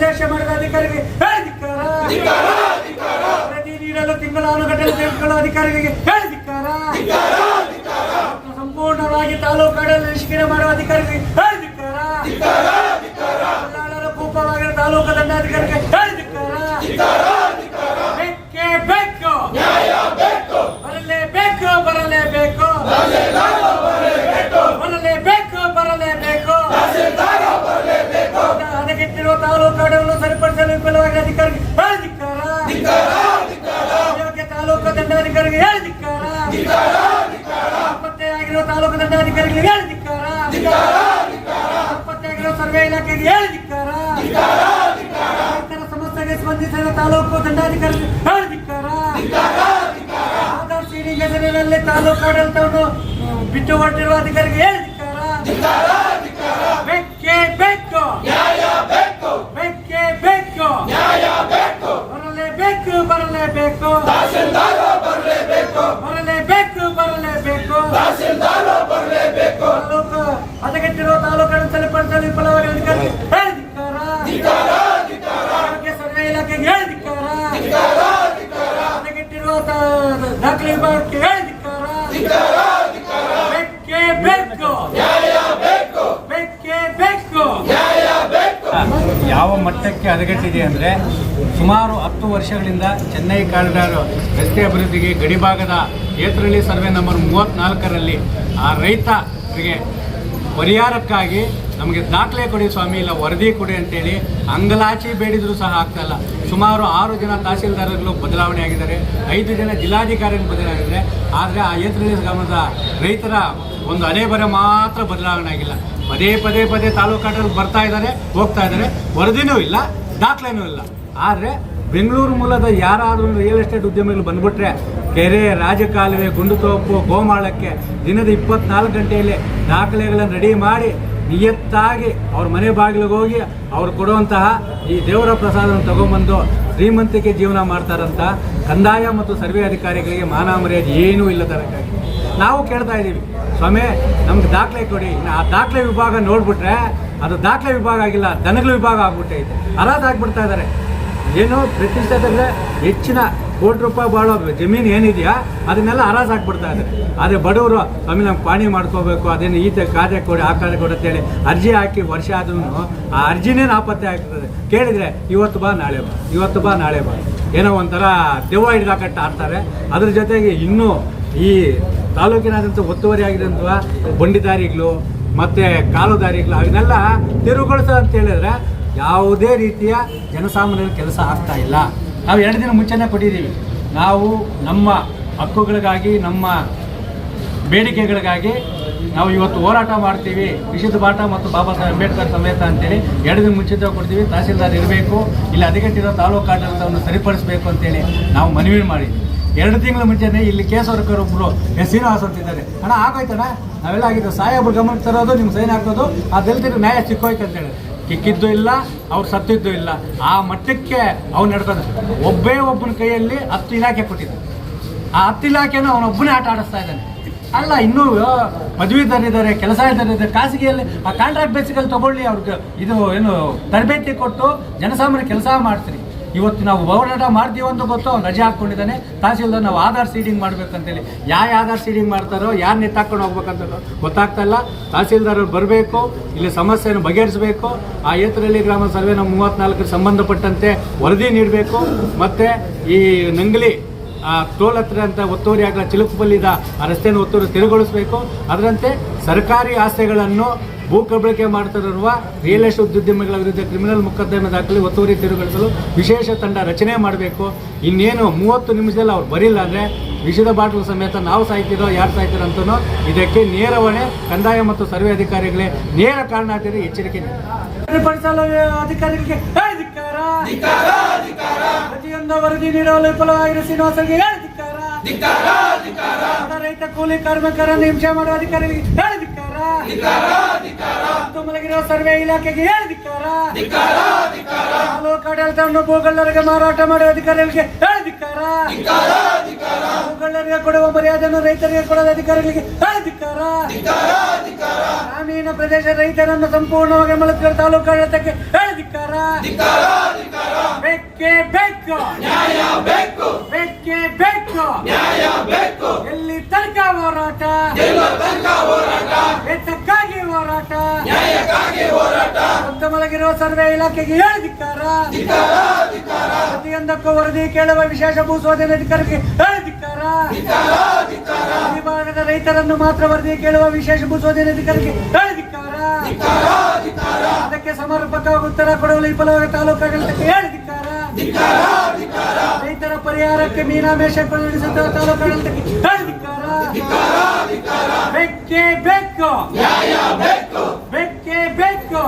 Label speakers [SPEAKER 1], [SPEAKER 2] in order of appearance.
[SPEAKER 1] ನಿರ್ದೇಶ ಮಾಡಿದ ಅಧಿಕಾರಿಗೆ. ಪ್ರತಿ ವರದಿ ನೀಡಲು ತಿಂಗಳ ಅಧಿಕಾರಿಗಳಿಗೆ ಹೇಳಿದಿಕ್ಕಾರ ಸಂಪೂರ್ಣವಾಗಿ ತಾಲೂಕು ಆಡಳಿತ ಶಿಕ್ಷಣ ಮಾಡುವ ಅಧಿಕಾರಿಗಳಿಗೆ ಹೇಳಿದಿಕ್ಕಾರ ಕೂಪವಾಗಿರುವ ತಾಲೂಕು ದಂಡಾಧಿಕಾರಿಗೆ ಹೇಳಿದಿಕ್ಕಾರ ಬೇಕೇ ಬೇಕು ಬರಲೇಬೇಕು ಬರಲೇಬೇಕು ಬರಲೇಬೇಕು ಬರಲೇಬೇಕು ಹದಗೆಟ್ಟಿರುವ ತಾಲೂಕು ಆಡಳಿತ ಸರಿಪಡಿಸಲು ವಿಫಲವಾಗಿ ಹೇಳಿ ಧಿಕ್ಕಾರ. ಯೋಗ್ಯ ತಾಲೂಕು ದಂಡಾಧಿಕಾರಿಗೆ ಹೇಳಿದಿಕ್ಕಾರ ನಾಪತ್ತೆಯಾಗಿರುವ ತಾಲೂಕು ದಂಡಾಧಿಕಾರಿಗಳಿಗೆ ಹೇಳಿದಿಕ್ಕಾರ ನಾಪತ್ತೆಯಾಗಿರುವ ಸರ್ವೆ ಇಲಾಖೆಗೆ ಹೇಳಿದಿಕ್ಕಾರ ರೈತರ ಸಮಸ್ಯೆಗೆ ಸ್ಪಂದಿಸಿದ ತಾಲೂಕು ದಂಡಾಧಿಕಾರಿಗೆ ಹೇಳಿದಿಕ್ಕಾರ ಆಧಾರ್ ಸೀಡಿಂಗ್ ಹೆಸರಿನಲ್ಲಿ ತಾಲೂಕು ಆಡಳಿತವನ್ನು ಬಿಟ್ಟು ಹೊರಟಿರುವ ಅಧಿಕಾರಿಗೆ ಹೇಳಿದಿಕ್ಕಾರ ಬೇಕೇ ಬೇಕು ಬೇಕೇ ಬೇಕು ಬರಲೇಬೇಕು ಬರಲೇಬೇಕು ಬರಲೇಬೇಕು ಬರಲೇಬೇಕು ತಾಲೂಕು ಹದಗೆಟ್ಟಿರುವ ತಾಲೂಕನ್ನು ಸರಿಪಡಿಸಲು ವಿಫಲವಾಗಿ ಅಧಿಕಾರಿಗೆ ಹೇಳಿದಿಕ್ಕಾರ ಆರೋಗ್ಯ ಸರ್ವೆ ಇಲಾಖೆಗೆ ಹೇಳಿದಿಕ್ಕಾರ ಹದಗೆಟ್ಟಿರುವ ತಾ- ದಾಖಲೆ ವಿಭಾಗಕ್ಕೆ ಹೇಳಿದಿಕ್ಕಾರ ಬೇಕೇ ಬೇಕು. ಬೇಕೇ ಬೇಕು
[SPEAKER 2] ಯಾವ ಮಟ್ಟಕ್ಕೆ ಹದಗೆಟ್ಟಿದೆ ಅಂದರೆ ಸುಮಾರು ಹತ್ತು ವರ್ಷಗಳಿಂದ ಚೆನ್ನೈ ಕಾರಿಡಾರ್ ರಸ್ತೆ ಅಭಿವೃದ್ಧಿಗೆ ಗಡಿಭಾಗದ ಏತ್ರಳ್ಳಿ ಸರ್ವೆ ನಂಬರ್ ಮೂವತ್ತ್ನಾಲ್ಕರಲ್ಲಿ ಆ ರೈತರಿಗೆ ಪರಿಹಾರಕ್ಕಾಗಿ ನಮಗೆ ದಾಖಲೆ ಕೊಡಿ ಸ್ವಾಮಿ, ಇಲ್ಲ ವರದಿ ಕೊಡಿ ಅಂತೇಳಿ ಅಂಗಲಾಚಿ ಬೇಡಿದರೂ ಸಹ ಆಗ್ತಾಯಿಲ್ಲ ಸುಮಾರು ಆರು ಜನ ತಹಸೀಲ್ದಾರ್ಗಳು ಬದಲಾವಣೆ ಆಗಿದ್ದಾರೆ. ಐದು ಜನ ಜಿಲ್ಲಾಧಿಕಾರಿಗಳು ಬದಲಾಗಿದ್ದಾರೆ ಆದರೆ ಆ ಏತ್ರಹಳ್ಳಿ ಗ್ರಾಮದ ರೈತರ ಒಂದು ಅಲೆ ಬರ ಮಾತ್ರ ಬದಲಾವಣೆ ಆಗಿಲ್ಲ. ಪದೇ ಪದೇ ಪದೇ ತಾಲೂಕಾಟಲ್ಲಿ ಬರ್ತಾ ಇದ್ದಾರೆ, ಹೋಗ್ತಾ ಇದ್ದಾರೆ. ವರದಿನೂ ಇಲ್ಲ, ದಾಖಲೆನೂ ಇಲ್ಲ. ಆದರೆ ಬೆಂಗಳೂರು ಮೂಲದ ಯಾರಾದರೂ ರಿಯಲ್ ಎಸ್ಟೇಟ್ ಉದ್ಯಮಿಗಳು ಬಂದ್ಬಿಟ್ರೆ ಕೆರೆ, ರಾಜಕಾಲುವೆ ಗುಂಡುತೋಪು ಗೋಮಾಳಕ್ಕೆ ದಿನದ ಇಪ್ಪತ್ನಾಲ್ಕು ಗಂಟೆಯಲ್ಲಿ ದಾಖಲೆಗಳನ್ನು ರೆಡಿ ಮಾಡಿ ನಿಯತ್ತಾಗಿ ಅವ್ರ ಮನೆ ಬಾಗಿಲಿಗೆ ಹೋಗಿ ಅವ್ರು ಕೊಡುವಂತಹ ಈ ದೇವರ ಪ್ರಸಾದವನ್ನು ತಗೊಂಬಂದು ಶ್ರೀಮಂತಿಕೆ ಜೀವನ ಮಾಡ್ತಾರಂತ ಕಂದಾಯ ಮತ್ತು ಸರ್ವೆ ಅಧಿಕಾರಿಗಳಿಗೆ ಮಾನ ಮರ್ಯಾದೆ ಏನೂ ಇಲ್ಲದಕ್ಕಾಗಿ ನಾವು ಕೇಳ್ತಾ ಇದ್ದೀವಿ, ಸ್ವಾಮಿ, ನಮ್ಗೆ ದಾಖಲೆ ಕೊಡಿ. ಆ ದಾಖಲೆ ವಿಭಾಗ ನೋಡ್ಬಿಟ್ರೆ ಅದು ದಾಖಲೆ ವಿಭಾಗ ಆಗಿಲ್ಲ, ದನಗಳ ವಿಭಾಗ ಆಗ್ಬಿಟ್ಟೈತೆ. ಅರಾಧ ಆಗ್ಬಿಡ್ತಾ ಇದ್ದಾರೆ. ಏನು ಪ್ರತಿಷ್ಠಿತದ್ರೆ ಹೆಚ್ಚಿನ ಕೋಟಿ ರೂಪಾಯಿ ಬಾಳೋ ಜಮೀನು ಏನಿದೆಯಾ, ಅದನ್ನೆಲ್ಲ ಹರಾಜ್ ಹಾಕ್ಬಿಡ್ತಾ ಇದ್ದಾರೆ ಆದರೆ ಬಡವರು, ಸ್ವಾಮಿ, ನಮ್ಗೆ ಪಾಣಿ ಮಾಡ್ಕೋಬೇಕು, ಅದೇನು ಈತ ಕಾರ್ಯ ಕೊಡಿ, ಆ ಕಾರ್ಯ ಕೊಡಿ ಅಂತೇಳಿ ಅರ್ಜಿ ಹಾಕಿ ವರ್ಷ ಆದ್ರೂ ಆ ಅರ್ಜಿನೇ ನಾಪತ್ತೆ ಆಗ್ತದೆ. ಕೇಳಿದರೆ ಇವತ್ತು ಬಾ, ನಾಳೆ ಬಾ, ಇವತ್ತು ಬಾ, ನಾಳೆ ಬಾ. ಏನೋ ಒಂಥರ ದೆವ್ವ ಹಿಡಿದಾಕಟ್ಟ ಆಡ್ತಾರೆ. ಅದ್ರ ಜೊತೆಗೆ ಇನ್ನೂ ಈ ತಾಲೂಕಿನಾದಂಥ ಒತ್ತುವರಿ ಆಗಿದಂಥ ಬಂಡಿದಾರಿಗಳು, ಮತ್ತು ಕಾಲುದಾರಿಗಳು, ಅವನ್ನೆಲ್ಲ ತಿರುಗೊಳಿಸೋ ಅಂತ ಹೇಳಿದ್ರೆ ಯಾವುದೇ ರೀತಿಯ ಜನಸಾಮಾನ್ಯರ ಕೆಲಸ ಆಗ್ತಾ ಇಲ್ಲ. ನಾವು ಎರಡು ದಿನ ಮುಂಚೆನೇ ಕೊಟ್ಟಿದ್ದೀವಿ. ನಾವು ನಮ್ಮ ಹಕ್ಕುಗಳಿಗಾಗಿ, ನಮ್ಮ ಬೇಡಿಕೆಗಳಿಗಾಗಿ ನಾವು ಇವತ್ತು ಹೋರಾಟ ಮಾಡ್ತೀವಿ. ನಿಷಿದ್ಧ ಬಾಟ ಮತ್ತು ಬಾಬಾ ಸಾಹೇಬ್ ಅಂಬೇಡ್ಕರ್ ಸಮೇತ ಅಂತೇಳಿ ಎರಡು ದಿನ ಮುಂಚಿತ ಕೊಡ್ತೀವಿ. ತಹಸೀಲ್ದಾರ್ ಇರಬೇಕು, ಇಲ್ಲಿ ಹದಗೆಟ್ಟಿರೋ ತಾಲೂಕು ಆಡಳಿತವನ್ನು ಸರಿಪಡಿಸಬೇಕು ಅಂತೇಳಿ ನಾವು ಮನವಿ ಮಾಡಿದ್ದೀವಿ. ಎರಡು ತಿಂಗಳ ಮುಂಚೆನೇ ಇಲ್ಲಿ ಕೇಸವರ್ಕರ್ ಒಬ್ಬರು ಎಸ್ ಶ್ರೀನಿವಾಸ್ ಅಂತಿದ್ದಾರೆ ಅಣ್ಣ, ಆಗೋಯ್ತಣ್ಣ? ನಾವೆಲ್ಲ ಆಗಿದ್ದು ಸಾಹೇಬ್ರು ಗಮನಕ್ಕೆ ತರೋದು, ನಿಮ್ಗೆ ಸೈನ್ ಹಾಕೋದು, ಆ ದಲಿತರಿಗೆ ನ್ಯಾಯ ಸಿಕ್ಕೋಯ್ತು ಅಂತೇಳಿ ಕಿಕ್ಕಿದ್ದು ಇಲ್ಲ, ಅವ್ರು ಸತ್ತಿದ್ದು ಇಲ್ಲ. ಆ ಮಟ್ಟಕ್ಕೆ ಅವ್ನು ನಡ್ತಾನೆ ಒಬ್ಬೇ ಒಬ್ಬನ ಕೈಯಲ್ಲಿ ಹತ್ತು ಇಲಾಖೆ ಕೊಟ್ಟಿದ್ದ ಆ ಹತ್ತು ಇಲಾಖೆನ ಅವನೊಬ್ಬನೇ ಆಟ ಆಡಿಸ್ತಾ ಇದ್ದಾನೆ. ಅಲ್ಲ, ಇನ್ನೂ ಪದವೀಧರಿದ್ದಾರೆ ಕೆಲಸ ಇದ್ದಾರೆ ಖಾಸಗಿಯಲ್ಲಿ, ಆ ಕಾಂಟ್ರಾಕ್ಟ್ ಬೇಸಿಕಲ್ಲಿ ತಗೊಳ್ಳಿ ಅವ್ರಿಗೆ. ಇದು, ಏನು, ತರಬೇತಿ ಕೊಟ್ಟು ಜನಸಾಮಾನ್ಯ ಕೆಲಸ ಮಾಡ್ತೀರಿ. ಇವತ್ತು ನಾವು ಹೋರಾಟ ಮಾಡ್ತೀವಿ ಅಂತ ಗೊತ್ತು ಅವ್ನು ರಜೆ ಹಾಕ್ಕೊಂಡಿದ್ದಾನೆ. ತಹಸೀಲ್ದಾರ್ ನಾವು ಆಧಾರ್ ಸೀಡಿಂಗ್ ಮಾಡ್ಬೇಕಂತೇಳಿ. ಯಾವ ಆಧಾರ್ ಸೀಡಿಂಗ್ ಮಾಡ್ತಾರೋ ಯಾರು ನೆತ್ತಾಕೊಂಡು ಹೋಗ್ಬೇಕಂತ ಗೊತ್ತಾಗ್ತಾ ಇಲ್ಲ. ತಹಸೀಲ್ದಾರ್ ಬರಬೇಕು, ಇಲ್ಲಿ ಸಮಸ್ಯೆಯನ್ನು ಬಗೆಹರಿಸಬೇಕು. ಆ ಏತರಳ್ಳಿ ಗ್ರಾಮ ಸರ್ವೆ ನಮ್ಮ ಮೂವತ್ತ್ನಾಲ್ಕರ ಸಂಬಂಧಪಟ್ಟಂತೆ ವರದಿ ನೀಡಬೇಕು. ಮತ್ತು ಈ ನಂಗಲಿ, ಆ ಟೋಲ್ ಹತ್ರ ಅಂತ ಒತ್ತುವರಿ ಆಗಲ ಚಿಲುಕುಪಲ್ಲಿದ ಆ ರಸ್ತೆಯನ್ನು ಒತ್ತುವರಿ ತೆರವುಗೊಳಿಸಬೇಕು. ಅದರಂತೆ ಸರ್ಕಾರಿ ಆಸ್ತಿಗಳನ್ನು ಭೂ ಕಬಳಿಕೆ ಮಾಡ್ತಿರುವ ರಿಯಲ್ ಎಸ್ಟೇಟ್ ಉದ್ಯಮಿಗಳ ವಿರುದ್ಧ ಕ್ರಿಮಿನಲ್ ಮೊಕದ್ದಮೆ ದಾಖಲೆ ಒತ್ತುವರಿ ತಿರುಗೊಳಿಸಲು ವಿಶೇಷ ತಂಡ ರಚನೆ ಮಾಡಬೇಕು. ಇನ್ನೇನು ಮೂವತ್ತು ನಿಮಿಷದಲ್ಲಿ ಅವ್ರು ಬರಿಲ್ಲ ಅಂದರೆ ವಿಷದ ಬಾಟಲ್ ಸಮೇತ ನಾವು ಸಾಯ್ತಿರೋ ಯಾರು ಸಾಯ್ತಿರೋ ಅಂತನೋ ಇದಕ್ಕೆ ನೇರ ಹೊಣೆ ಕಂದಾಯ ಮತ್ತು ಸರ್ವೆ ಅಧಿಕಾರಿಗಳೇ ನೇರ ಕಾರಣಾಂತರಿ ಎಚ್ಚರಿಕೆ ನೀಡಿ
[SPEAKER 1] ಸರಿಪಡಿಸಲು ಅಧಿಕಾರಿಗಳಿಗೆ ಪ್ರತಿಯೊಂದು ವರದಿ ನೀಡಲು ಶ್ರೀನಿವಾಸರಿಗೆ ರೈತ ಕೂಲಿ ಕಾರ್ಮಿಕರನ್ನು ಹಿಂಸೆ ಮಾಡುವ ಅಧಿಕಾರಿಗಳಿಗೆ ಮಲಗಿರುವ ಸರ್ವೆ ಇಲಾಖೆಗೆ ಹೇಳಿದಿಕ್ಕಾರ ತಾಲೂಕು ಆಡಳಿತವನ್ನು ಭೂಗಳ್ಳರಿಗೆ ಮಾರಾಟ ಮಾಡುವ ಅಧಿಕಾರಿಗಳಿಗೆ ಹೇಳಿದಿಕ್ಕಾರ ಭೂಗಳ್ಳರಿಗೆ ಕೊಡುವ ಮರ್ಯಾದೆಯನ್ನು ರೈತರಿಗೆ ಕೊಡದ ಅಧಿಕಾರಿಗಳಿಗೆ ಹೇಳಿದಿಕ್ಕಾರ ಗ್ರಾಮೀಣ ಪ್ರದೇಶ ರೈತರನ್ನು ಸಂಪೂರ್ಣವಾಗಿ ಮಲತ್ಕರ ತಾಲೂಕು ಆಡಳಿತಕ್ಕೆ ಹೇಳಿದಿಕ್ಕಾರ ಧಿಕ್ಕಾರ ಬೇಕೇ ಬೇಕು ಬೇಕೇ ಬೇಕು ಎಲ್ಲಿ ತನಕ ಹೋರಾಟ ಎತ್ತಕ್ಕಾಗಿ ಹೋರಾಟ ಮಲಗಿರುವ ಸರ್ವೆ ಇಲಾಖೆಗೆ ಹೇಳಿದಿಕ್ಕಾರ ಪ್ರತಿಯೊಂದಕ್ಕೂ ವರದಿ ಕೇಳುವ ವಿಶೇಷ ಭೂಸ್ವಾಧೀನ ಅಧಿಕಾರಿಗೆ ಹೇಳಿದಿಕ್ಕಾರ ಈ ಭಾಗದ ರೈತರನ್ನು ಮಾತ್ರ ವರದಿ ಕೇಳುವ ವಿಶೇಷ ಭೂಸ್ವಾಧೀನ ಅಧಿಕಾರಿಗೆ ಹೇಳಿದಿಕ್ಕಾರ ಅದಕ್ಕೆ ಸಮರ್ಪಕ ಉತ್ತರ ಕೊಡುವ ವಿಫಲವಾದ ತಾಲೂಕಾಡಳಿತಕ್ಕೆ ಹೇಳಿದಿಕ್ಕಾರ ರೈತರ ಪರಿಹಾರಕ್ಕೆ ಮೀನಾಮೇಶ ನಡೆಸುತ್ತಿರುವ ತಾಲೂಕಾಡಳಿತಕ್ಕೆ ಹೇಳಿದಿಕ್ಕಾರ ಬೇಕೇ ಬೇಕು ಬೇಕೇ ಬೇಕು